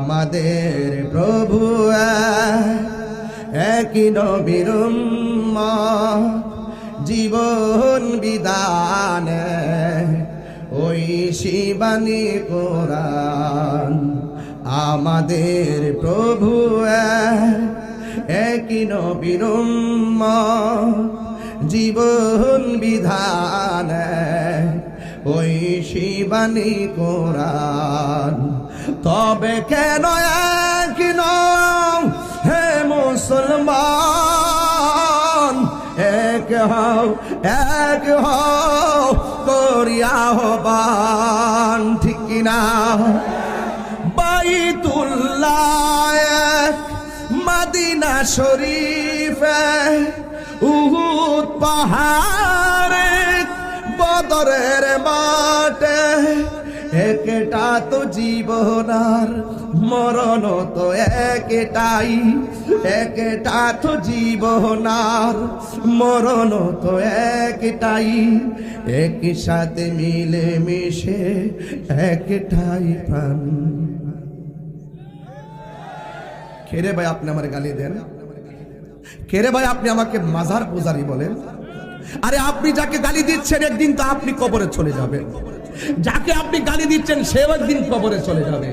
আমাদের প্রভু একই নবীর জীবন বিদানে ওই শিবানী কোরআন। আমাদের প্রভু একই নবীর জীবন বিধানে ওই শিবানী কোরআন। তবে কেন এক নও হে মুসলমান, এক হও এক হও করিয়া হবান ঠিক কিনা বাইতুল্লাহ মদিনা শরীফে উহুদ পাহাড়ে বদরের মাঠে একটা তো জীবনার মরণ তো একটাই। একটা তো জীবনার মরণ তো একটাই। একই সাথে মিলে মিশে একটাই প্রাণ। খেরে ভাই, আপনি আমার গালি দেন। খেরে ভাই, আপনি আমাকে মাজার পূজারি বলেন। আরে, আপনি যাকে গালি দিচ্ছেন, একদিন তো আপনি কবরে চলে যাবেন। যাকে আপনি গালি দিচ্ছেন, সেও একদিন কবরে চলে যাবে।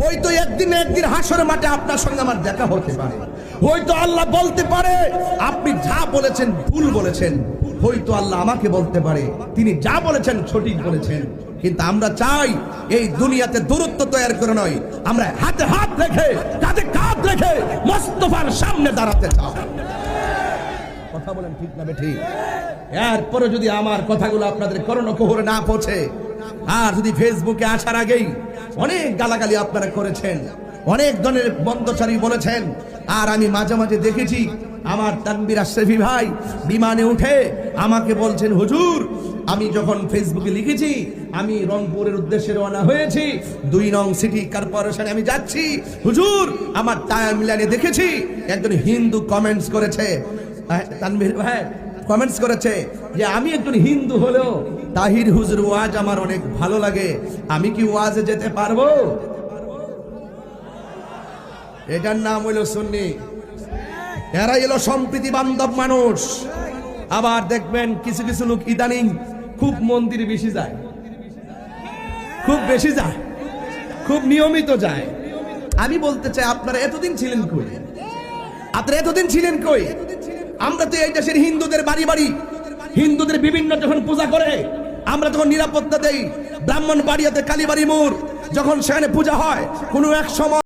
হয়তো একদিন একদিন হাসর মাঠে আপনার সঙ্গে আমার দেখা হতে পারে। হয়তো আল্লাহ বলতে পারে, আপনি যা বলেছেন ভুল বলেছেন। হয়তো আল্লাহ আমাকে বলতে পারে, তিনি যা বলেছেন সঠিক বলেছেন। কিন্তু আমরা চাই এই দুনিয়াতে দূরত্ব তৈরি করে নয়। আমরা হাতে হাত রেখে, কাঁধে কাঁধ রেখে মোস্তফার সামনে দাঁড়াতে চাই। কথা বলেন ঠিক না ঠিক? এরপরে যদি আমার কথাগুলো আপনাদের করোনা কোহরে না পৌঁছে আর যদি ফেসবুকে আসার আগেই অনেক গালাগালি আপনারা করেছেন অনেক ধরনের বন্ধচারী বলেছেন আর আমি মাঝে মাঝে দেখেছি আমার তানবির আশরাফি ভাই বিমানে উঠে আমাকে বলছেন হুজুর আমি যখন ফেসবুকে লিখেছি আমি রংপুরের উদ্দেশ্যে রওনা হয়েছি দুই নং সিটি কর্পোরেশনে আমি যাচ্ছি। হুজুর আমার টাইমলাইনে দেখেছি একজন হিন্দু কমেন্টস করেছে। আহ, তানভীর ভাই কমেন্টস করেছে যে, আমি একজন হিন্দু হলেও তাহির হুজুর ওয়াজ আমার অনেক ভালো লাগে। আমি কি ওয়াজে যেতে পারব? এটার নাম হইল সুন্নি। এরা এলো সম্প্রীতি বান্ধব মানুষ। আবার দেখবেন কিছু কিছু লোক ইদানিং খুব মন্দির বেশি যায়। খুব বেশি যায়। খুব নিয়মিত যায়। আমি বলতে চাই, আপনারা এতদিন ছিলেন কই? আপনারা এতদিন ছিলেন কই? আমরা তো এই দেশের হিন্দুদের বাড়ি বাড়ি। হিন্দুদের বিভিন্ন যখন পূজা করে, আমরা তখন নিরাপত্তা দেই। ব্রাহ্মণ বাড়িয়াতে কালীবাড়ি মোড়, যখন সেখানে পূজা হয়, কোনো এক সময়